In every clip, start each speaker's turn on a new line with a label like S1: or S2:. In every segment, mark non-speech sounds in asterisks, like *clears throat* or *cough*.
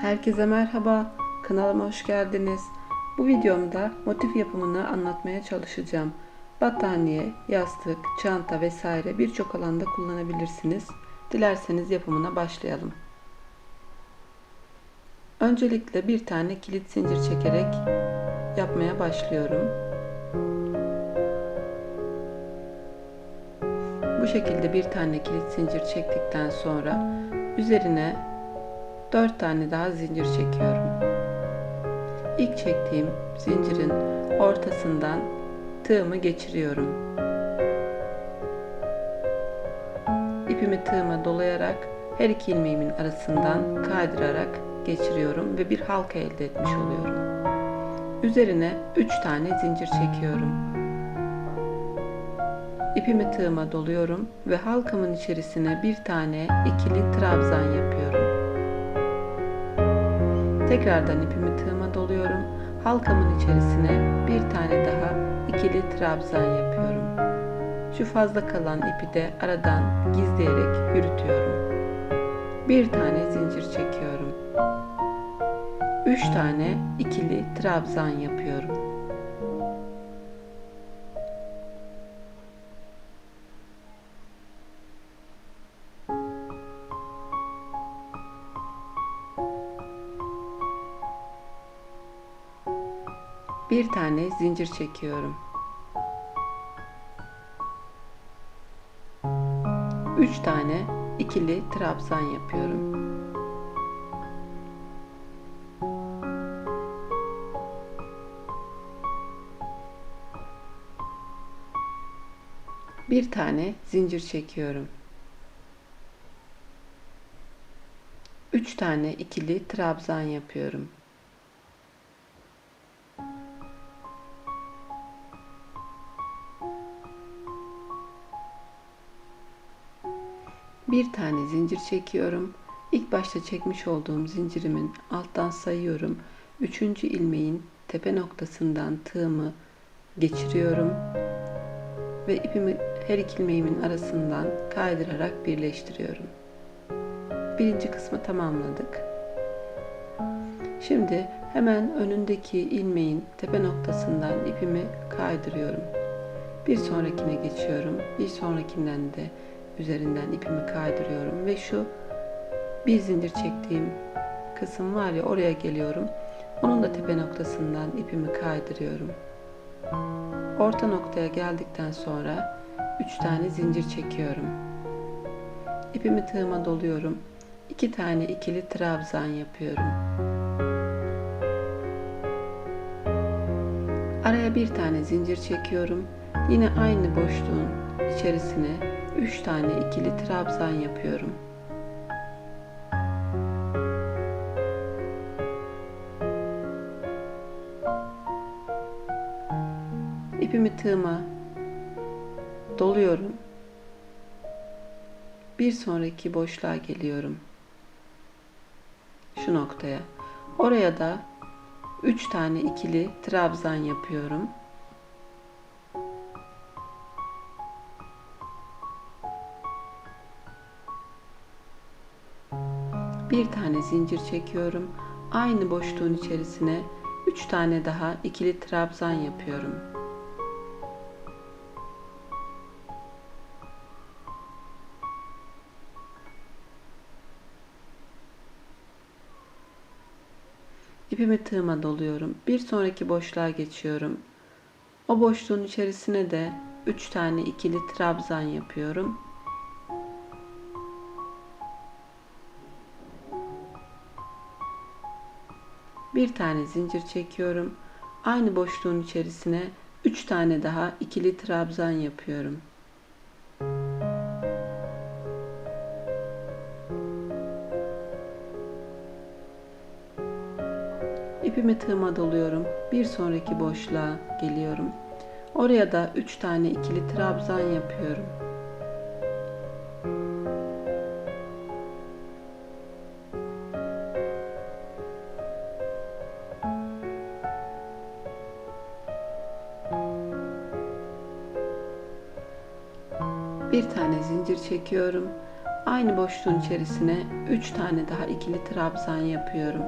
S1: Herkese merhaba, kanalıma hoş geldiniz. Bu videomda motif yapımını anlatmaya çalışacağım. Battaniye, yastık, çanta vesaire birçok alanda kullanabilirsiniz. Dilerseniz yapımına başlayalım. Öncelikle bir tane kilit zincir çekerek yapmaya başlıyorum. Bu şekilde bir tane kilit zincir çektikten sonra üzerine 4 tane daha zincir çekiyorum. İlk çektiğim zincirin ortasından tığımı geçiriyorum. İpimi tığıma dolayarak her iki ilmeğimin arasından kaydırarak geçiriyorum ve bir halka elde etmiş oluyorum. Üzerine 3 tane zincir çekiyorum. İpimi tığıma doluyorum ve halkamın içerisine bir tane ikili trabzan yapıyorum. Tekrardan ipimi tığıma doluyorum. Halkamın içerisine bir tane daha ikili trabzan yapıyorum. Şu fazla kalan ipi de aradan gizleyerek yürütüyorum. Bir tane zincir çekiyorum. Üç tane ikili trabzan yapıyorum. Tane zincir çekiyorum. Üç tane ikili trabzan yapıyorum. Bir tane zincir çekiyorum. Üç tane ikili trabzan yapıyorum. Bir tane zincir çekiyorum. İlk başta çekmiş olduğum zincirimin alttan sayıyorum. Üçüncü ilmeğin tepe noktasından tığımı geçiriyorum ve ipimi her iki ilmeğimin arasından kaydırarak birleştiriyorum. Birinci kısmı tamamladık. Şimdi hemen önündeki ilmeğin tepe noktasından ipimi kaydırıyorum. Bir sonrakine geçiyorum. Bir sonrakinden de üzerinden ipimi kaydırıyorum ve şu bir zincir çektiğim kısım var ya oraya geliyorum. Onun da tepe noktasından ipimi kaydırıyorum. Orta noktaya geldikten sonra 3 tane zincir çekiyorum. İpimi tığıma doluyorum. 2 tane ikili trabzan yapıyorum. Araya bir tane zincir çekiyorum. Yine aynı boşluğun içerisine 3 tane ikili trabzan yapıyorum. İpimi tığıma doluyorum. Bir sonraki boşluğa geliyorum. Şu noktaya. Oraya da 3 tane ikili trabzan yapıyorum. Bir tane zincir çekiyorum. Aynı boşluğun içerisine 3 tane daha ikili trabzan yapıyorum. İpimi tığıma doluyorum. Bir sonraki boşluğa geçiyorum. O boşluğun içerisine de 3 tane ikili trabzan yapıyorum. Bir tane zincir çekiyorum. Aynı boşluğun içerisine 3 tane daha ikili trabzan yapıyorum. İpimi tığıma doluyorum. Bir sonraki boşluğa geliyorum. Oraya da 3 tane ikili trabzan yapıyorum. Çekiyorum. Aynı boşluğun içerisine 3 tane daha ikili trabzan yapıyorum.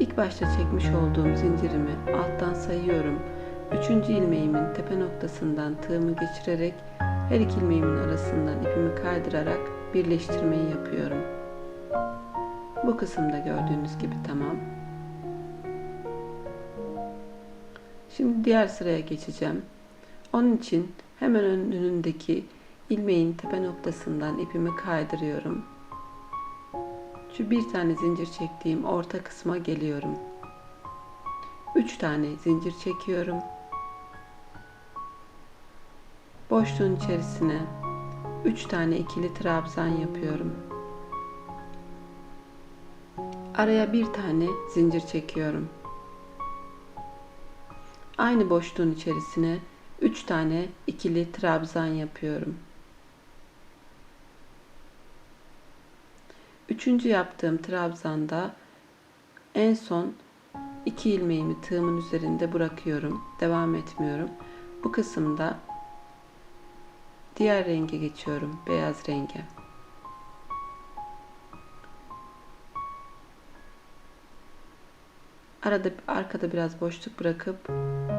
S1: İlk başta çekmiş olduğum zincirimi alttan sayıyorum. Üçüncü ilmeğimin tepe noktasından tığımı geçirerek her iki ilmeğimin arasından ipimi kaydırarak birleştirmeyi yapıyorum. Bu kısımda gördüğünüz gibi tamam. Şimdi diğer sıraya geçeceğim. Onun için hemen önündeki ilmeğin tepe noktasından ipimi kaydırıyorum. Şu bir tane zincir çektiğim orta kısma geliyorum. 3 tane zincir çekiyorum. Boşluğun içerisine 3 tane ikili trabzan yapıyorum. Araya bir tane zincir çekiyorum. Aynı boşluğun içerisine 3 tane ikili trabzan yapıyorum. Üçüncü yaptığım trabzanda en son iki ilmeğimi tığımın üzerinde bırakıyorum. Devam etmiyorum. Bu kısımda diğer renge geçiyorum. Beyaz renge. Arada arkada biraz boşluk bırakıp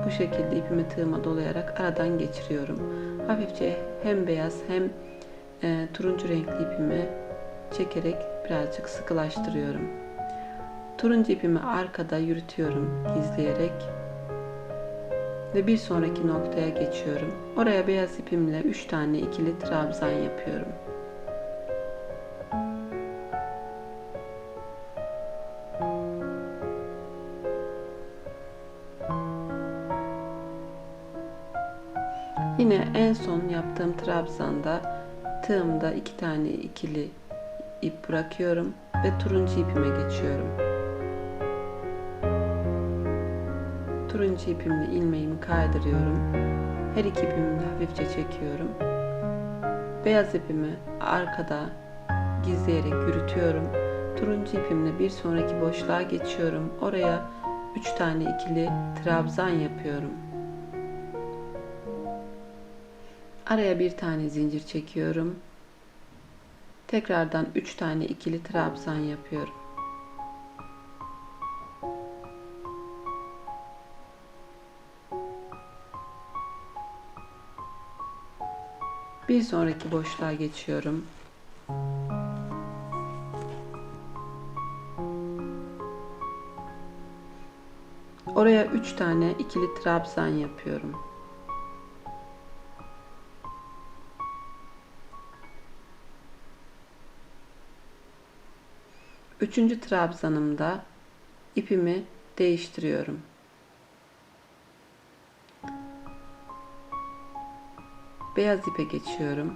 S1: bu şekilde ipimi tığıma dolayarak aradan geçiriyorum. Hafifçe hem beyaz hem e, turuncu renkli ipimi çekerek birazcık sıkılaştırıyorum. Turuncu ipimi arkada yürütüyorum gizleyerek ve bir sonraki noktaya geçiyorum. Oraya beyaz ipimle 3 tane ikili trabzan yapıyorum. Trabzanda tığımda iki tane ikili ip bırakıyorum ve turuncu ipime geçiyorum. Turuncu ipimle ilmeğimi kaydırıyorum. Her iki ipimi de hafifçe çekiyorum. Beyaz ipimi arkada gizleyerek yürütüyorum. Turuncu ipimle bir sonraki boşluğa geçiyorum. Oraya 3 tane ikili trabzan yapıyorum. Araya bir tane zincir çekiyorum. Tekrardan 3 tane ikili trabzan yapıyorum. Bir sonraki boşluğa geçiyorum. Oraya 3 tane ikili trabzan yapıyorum. Üçüncü trabzanımda ipimi değiştiriyorum. Beyaz ipe geçiyorum.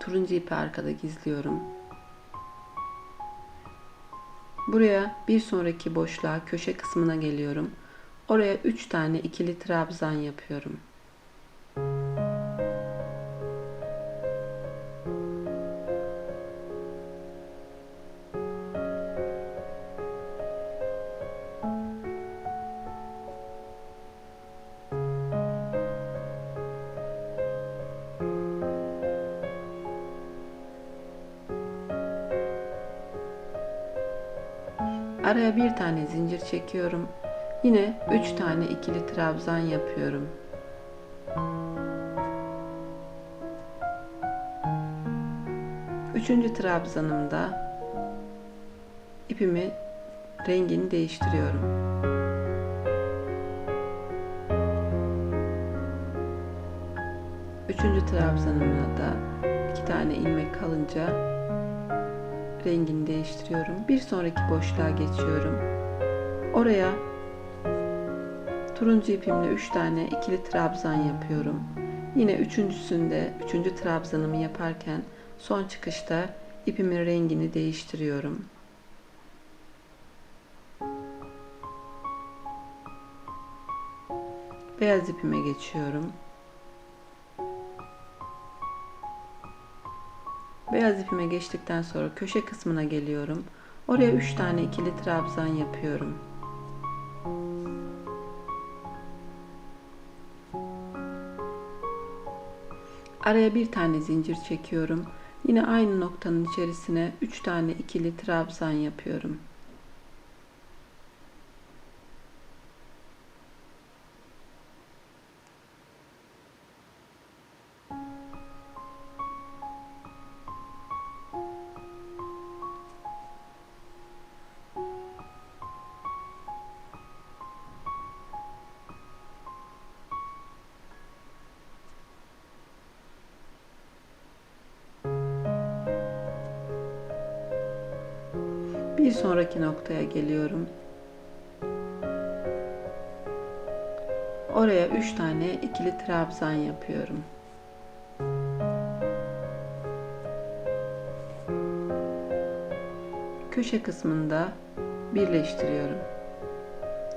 S1: Turuncu ipi arkada gizliyorum. Buraya bir sonraki boşluğa köşe kısmına geliyorum. Oraya 3 tane ikili trabzan yapıyorum. Bir tane zincir çekiyorum. Yine 3 tane ikili trabzan yapıyorum. Üçüncü trabzanımda ipimi rengini değiştiriyorum. Üçüncü trabzanımda da iki tane ilmek kalınca rengini değiştiriyorum. Bir sonraki boşluğa geçiyorum. Oraya turuncu ipimle 3 tane ikili trabzan yapıyorum. Yine üçüncüsünde, üçüncü trabzanımı yaparken son çıkışta ipimin rengini değiştiriyorum. Beyaz ipime geçiyorum. Beyaz ipime geçtikten sonra köşe kısmına geliyorum. Oraya 3 tane ikili trabzan yapıyorum. Araya bir tane zincir çekiyorum. Yine aynı noktanın içerisine 3 tane ikili trabzan yapıyorum. Sonraki noktaya geliyorum. Oraya 3 tane ikili trabzan yapıyorum. Köşe kısmında birleştiriyorum.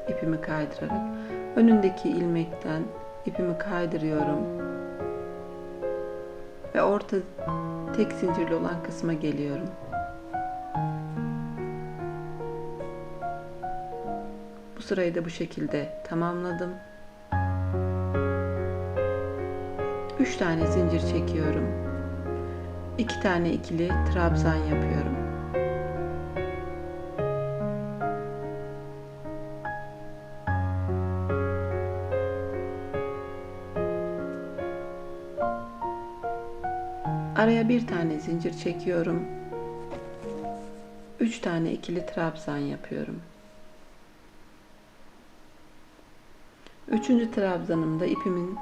S1: İpimi kaydırarak önündeki ilmekten ipimi kaydırıyorum ve orta tek zincirli olan kısma geliyorum. Sırayı da bu şekilde tamamladım. 3 tane zincir çekiyorum. 2 tane ikili trabzan yapıyorum. Araya bir tane zincir çekiyorum. 3 tane ikili trabzan yapıyorum. Üçüncü trabzanımda ipimin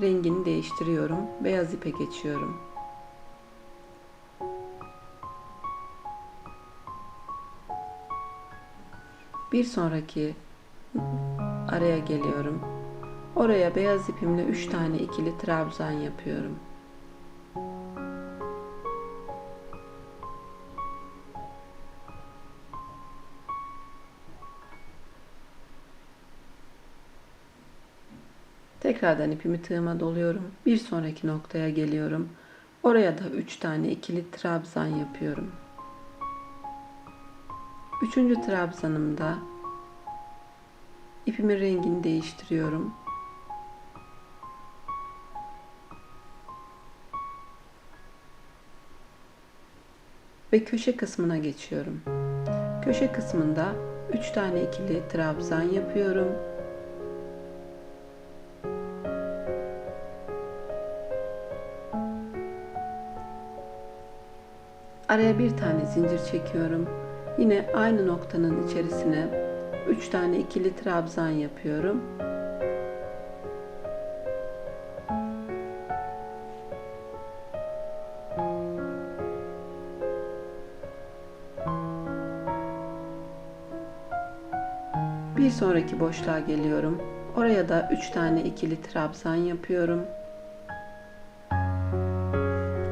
S1: rengini değiştiriyorum. Beyaz ipe geçiyorum. Bir sonraki araya geliyorum. Oraya beyaz ipimle 3 tane ikili trabzan yapıyorum. Tekrardan ipimi tığıma doluyorum. Bir sonraki noktaya geliyorum. Oraya da 3 tane ikili trabzan yapıyorum. Üçüncü trabzanımda ipimin rengini değiştiriyorum. Ve köşe kısmına geçiyorum. Köşe kısmında 3 tane ikili trabzan yapıyorum. Araya bir tane zincir çekiyorum. Yine aynı noktanın içerisine 3 tane ikili trabzan yapıyorum. Bir sonraki boşluğa geliyorum. Oraya da 3 tane ikili trabzan yapıyorum.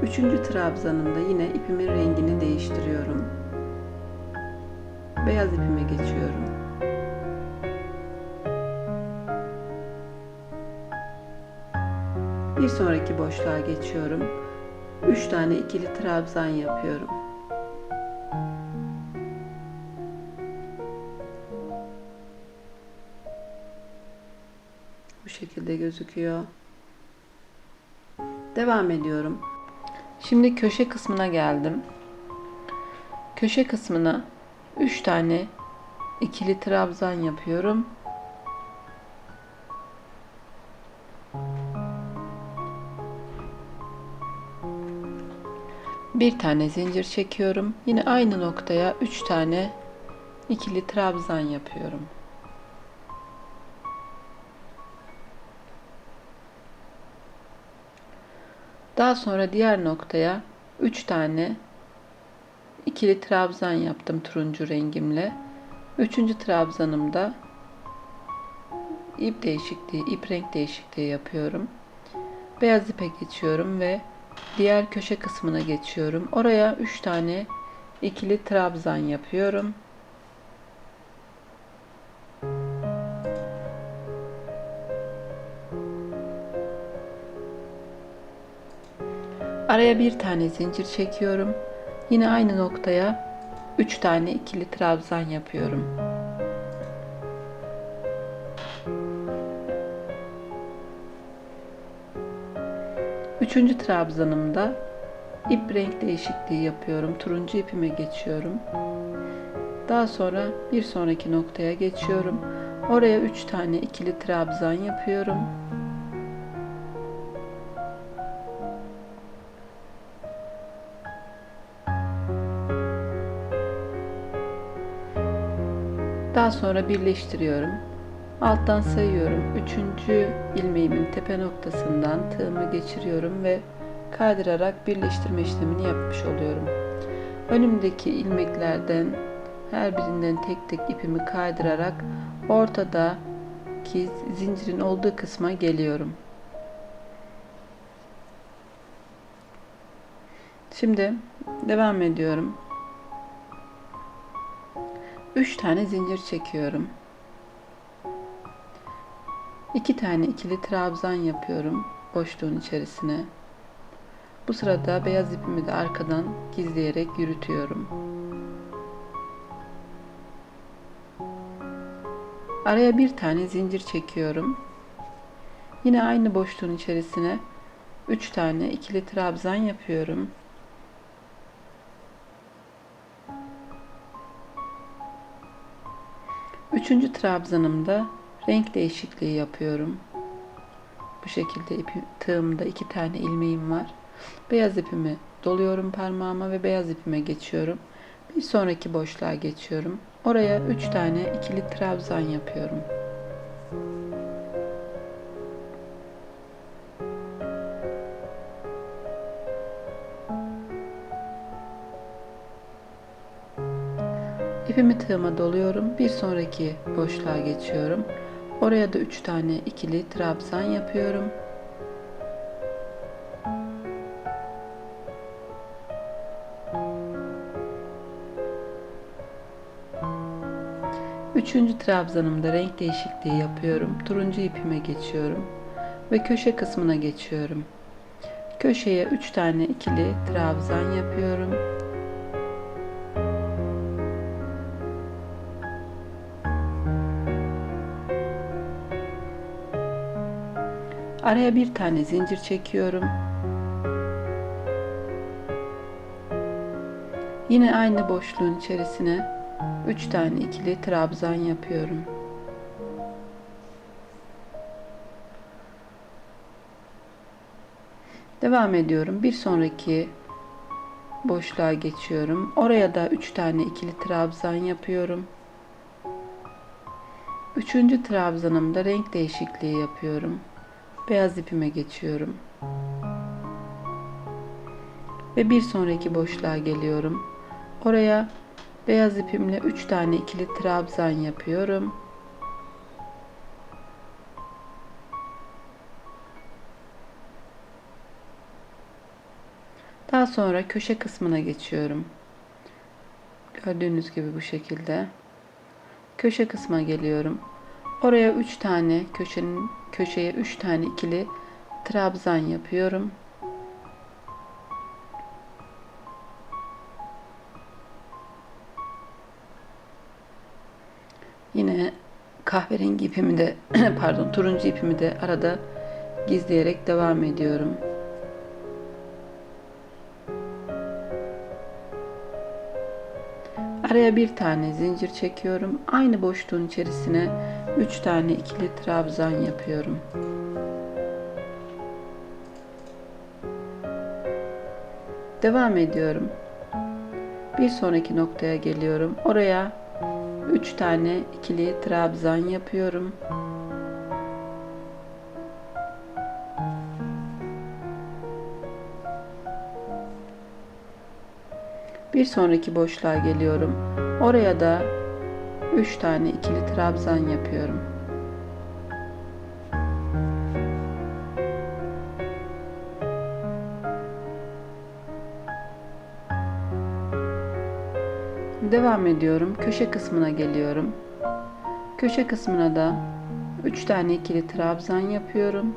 S1: Üçüncü trabzanımda yine ipimin rengini değiştiriyorum. Beyaz ipime geçiyorum. Bir sonraki boşluğa geçiyorum. Üç tane ikili trabzan yapıyorum. Bu şekilde gözüküyor. Devam ediyorum. Şimdi köşe kısmına geldim. Köşe kısmına 3 tane ikili trabzan yapıyorum. Bir tane zincir çekiyorum. Yine aynı noktaya 3 tane ikili trabzan yapıyorum. Daha sonra diğer noktaya 3 tane ikili trabzan yaptım turuncu rengimle. Üçüncü trabzanımda ip değişikliği, ip renk değişikliği yapıyorum. Beyaz ipe geçiyorum ve diğer köşe kısmına geçiyorum. Oraya 3 tane ikili trabzan yapıyorum. Araya bir tane zincir çekiyorum. Yine aynı noktaya 3 tane ikili trabzan yapıyorum. Üçüncü trabzanımda ip renk değişikliği yapıyorum. Turuncu ipime geçiyorum. Daha sonra bir sonraki noktaya geçiyorum. Oraya 3 tane ikili trabzan yapıyorum. Sonra birleştiriyorum. Alttan sayıyorum. Üçüncü ilmeğimin tepe noktasından tığımı geçiriyorum ve kaydırarak birleştirme işlemini yapmış oluyorum. Önümdeki ilmeklerden her birinden tek tek ipimi kaydırarak ortadaki zincirin olduğu kısma geliyorum. Şimdi devam ediyorum. 3 tane zincir çekiyorum. 2 tane ikili trabzan yapıyorum boşluğun içerisine. Bu sırada beyaz ipimi de arkadan gizleyerek yürütüyorum. Araya bir tane zincir çekiyorum. Yine aynı boşluğun içerisine 3 tane ikili trabzan yapıyorum. Üçüncü trabzanımda renk değişikliği yapıyorum. Bu şekilde ipi, tığımda iki tane ilmeğim var. Beyaz ipimi doluyorum parmağıma ve beyaz ipime geçiyorum. Bir sonraki boşluğa geçiyorum. Oraya 3 tane ikili trabzan yapıyorum. İpimi tığıma doluyorum. Bir sonraki boşluğa geçiyorum. Oraya da 3 tane ikili trabzan yapıyorum. Üçüncü trabzanımda renk değişikliği yapıyorum. Turuncu ipime geçiyorum ve köşe kısmına geçiyorum. Köşeye 3 tane ikili trabzan yapıyorum. Araya bir tane zincir çekiyorum. Yine aynı boşluğun içerisine 3 tane ikili trabzan yapıyorum. Devam ediyorum. Bir sonraki boşluğa geçiyorum. Oraya da 3 tane ikili trabzan yapıyorum. Üçüncü trabzanımda renk değişikliği yapıyorum. Beyaz ipime geçiyorum. Ve bir sonraki boşluğa geliyorum. Oraya beyaz ipimle 3 tane ikili trabzan yapıyorum. Daha sonra köşe kısmına geçiyorum. Gördüğünüz gibi bu şekilde. Köşe kısmına geliyorum. Oraya 3 tane köşenin köşeye 3 tane ikili trabzan yapıyorum. Yine kahverengi ipimi de *clears throat* pardon turuncu ipimi de arada gizleyerek devam ediyorum. Araya bir tane zincir çekiyorum. Aynı boşluğun içerisine 3 tane ikili trabzan yapıyorum. Devam ediyorum. Bir sonraki noktaya geliyorum. Oraya 3 tane ikili trabzan yapıyorum. Bir sonraki boşluğa geliyorum. Oraya da 3 tane ikili trabzan yapıyorum. Devam ediyorum. Köşe kısmına geliyorum. Köşe kısmına da 3 tane ikili trabzan yapıyorum.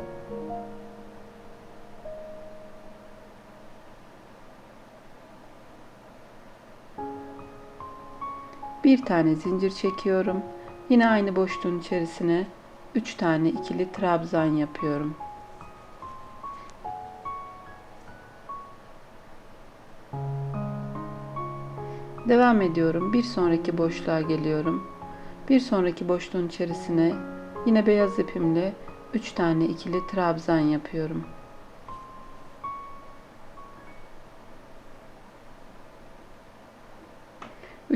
S1: bir tane zincir çekiyorum. Yine aynı boşluğun içerisine 3 tane ikili trabzan yapıyorum. Devam ediyorum. Bir sonraki boşluğa geliyorum. Bir sonraki boşluğun içerisine yine beyaz ipimle 3 tane ikili trabzan yapıyorum.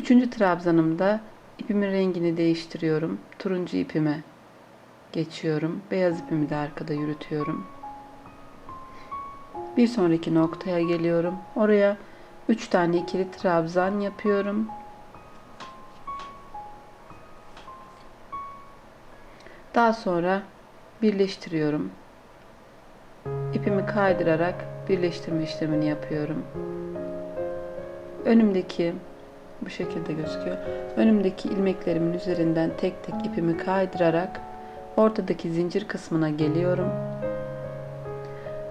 S1: Üçüncü trabzanımda ipimin rengini değiştiriyorum. Turuncu ipime geçiyorum. Beyaz ipimi de arkada yürütüyorum. Bir sonraki noktaya geliyorum. Oraya 3 tane ikili trabzan yapıyorum. Daha sonra birleştiriyorum. İpimi kaydırarak birleştirme işlemini yapıyorum. Önümdeki bu şekilde gözüküyor. Önümdeki ilmeklerimin üzerinden tek tek ipimi kaydırarak ortadaki zincir kısmına geliyorum.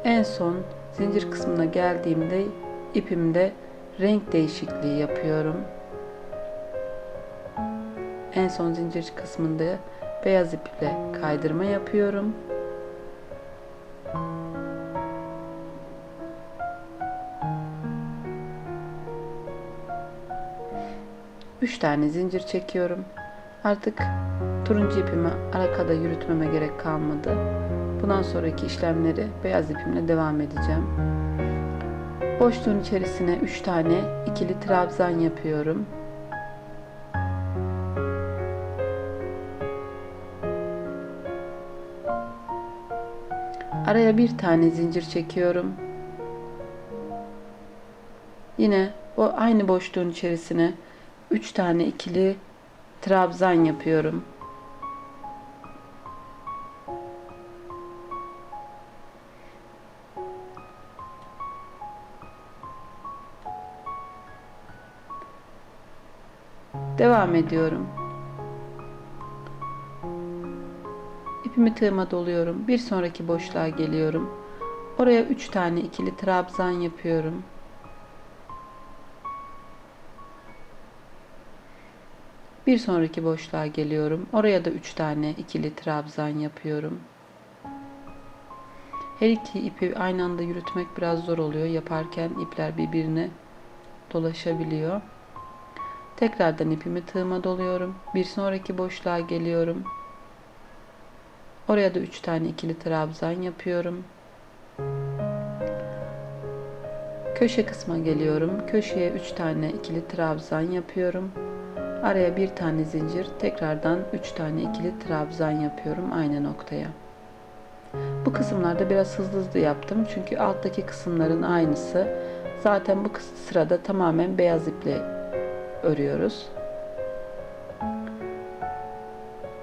S1: En son zincir kısmına geldiğimde ipimde renk değişikliği yapıyorum. En son zincir kısmında beyaz iple kaydırma yapıyorum. Üç tane zincir çekiyorum. Artık turuncu ipimi arkada yürütmeme gerek kalmadı. Bundan sonraki işlemleri beyaz ipimle devam edeceğim. Boşluğun içerisine 3 tane ikili trabzan yapıyorum. Araya bir tane zincir çekiyorum. Yine o aynı boşluğun içerisine 3 tane ikili trabzan yapıyorum. Devam ediyorum. İpimi tığıma doluyorum. Bir sonraki boşluğa geliyorum. Oraya 3 tane ikili trabzan yapıyorum. Bir sonraki boşluğa geliyorum. Oraya da 3 tane ikili trabzan yapıyorum. Her iki ipi aynı anda yürütmek biraz zor oluyor. Yaparken ipler birbirine dolaşabiliyor. Tekrardan ipimi tığıma doluyorum. Bir sonraki boşluğa geliyorum. Oraya da 3 tane ikili trabzan yapıyorum. Köşe kısma geliyorum. Köşeye 3 tane ikili trabzan yapıyorum. Araya bir tane zincir, tekrardan 3 tane ikili trabzan yapıyorum aynı noktaya. Bu kısımlarda biraz hızlı hızlı yaptım çünkü alttaki kısımların aynısı. Zaten bu sırada tamamen beyaz iple örüyoruz.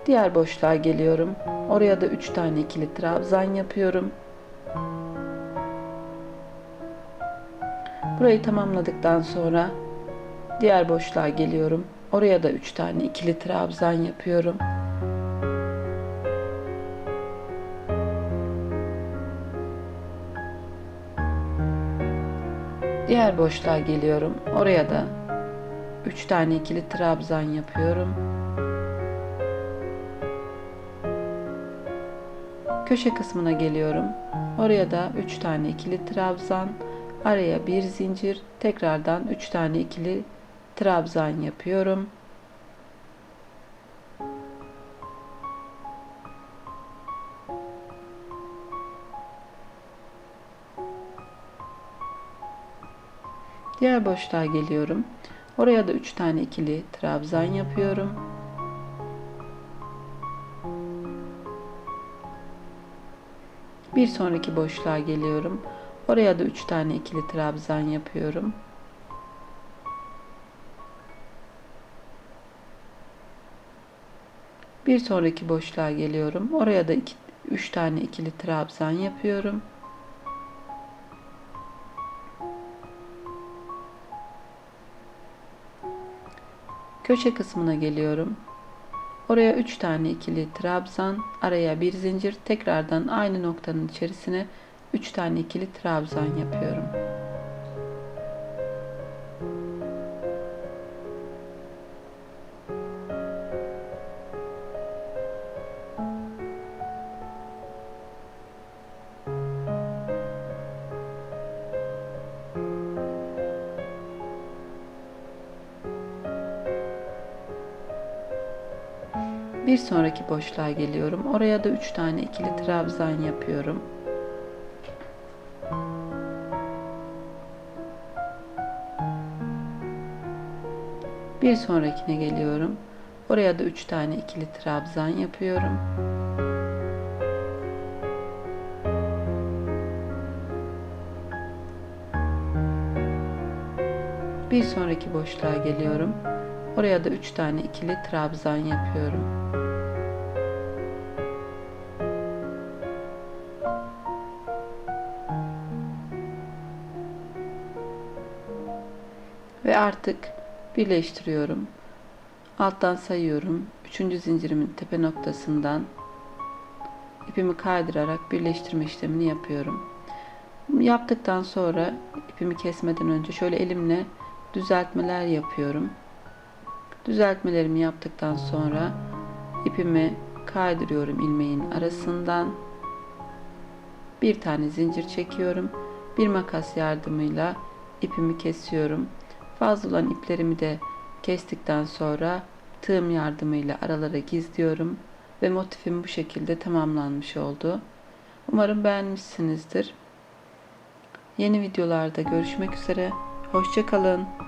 S1: Diğer boşluğa geliyorum. Oraya da 3 tane ikili trabzan yapıyorum. Burayı tamamladıktan sonra diğer boşluğa geliyorum. Oraya da 3 tane ikili trabzan yapıyorum. Diğer boşluğa geliyorum. Oraya da 3 tane ikili trabzan yapıyorum. Köşe kısmına geliyorum. Oraya da 3 tane ikili trabzan, araya bir zincir, tekrardan 3 tane ikili trabzan yapıyorum. Diğer boşluğa geliyorum. Oraya da 3 tane ikili trabzan yapıyorum. Bir sonraki boşluğa geliyorum. Oraya da 3 tane ikili trabzan yapıyorum. Bir sonraki boşluğa geliyorum. Oraya da 3 tane ikili trabzan yapıyorum. Köşe kısmına geliyorum. Oraya 3 tane ikili trabzan, araya bir zincir, tekrardan aynı noktanın içerisine 3 tane ikili trabzan yapıyorum. Bir sonraki boşluğa geliyorum. Oraya da 3 tane ikili trabzan yapıyorum. Bir sonrakine geliyorum. Oraya da 3 tane ikili trabzan yapıyorum. Bir sonraki boşluğa geliyorum. Oraya da 3 tane ikili trabzan yapıyorum. Ve artık birleştiriyorum. Alttan sayıyorum. Üçüncü zincirimin tepe noktasından ipimi kaydırarak birleştirme işlemini yapıyorum. Yaptıktan sonra ipimi kesmeden önce şöyle elimle düzeltmeler yapıyorum. Düzeltmelerimi yaptıktan sonra ipimi kaydırıyorum ilmeğin arasından. Bir tane zincir çekiyorum. Bir makas yardımıyla ipimi kesiyorum. Fazla olan iplerimi de kestikten sonra tığım yardımıyla aralara gizliyorum ve motifim bu şekilde tamamlanmış oldu. Umarım beğenmişsinizdir. Yeni videolarda görüşmek üzere. Hoşçakalın.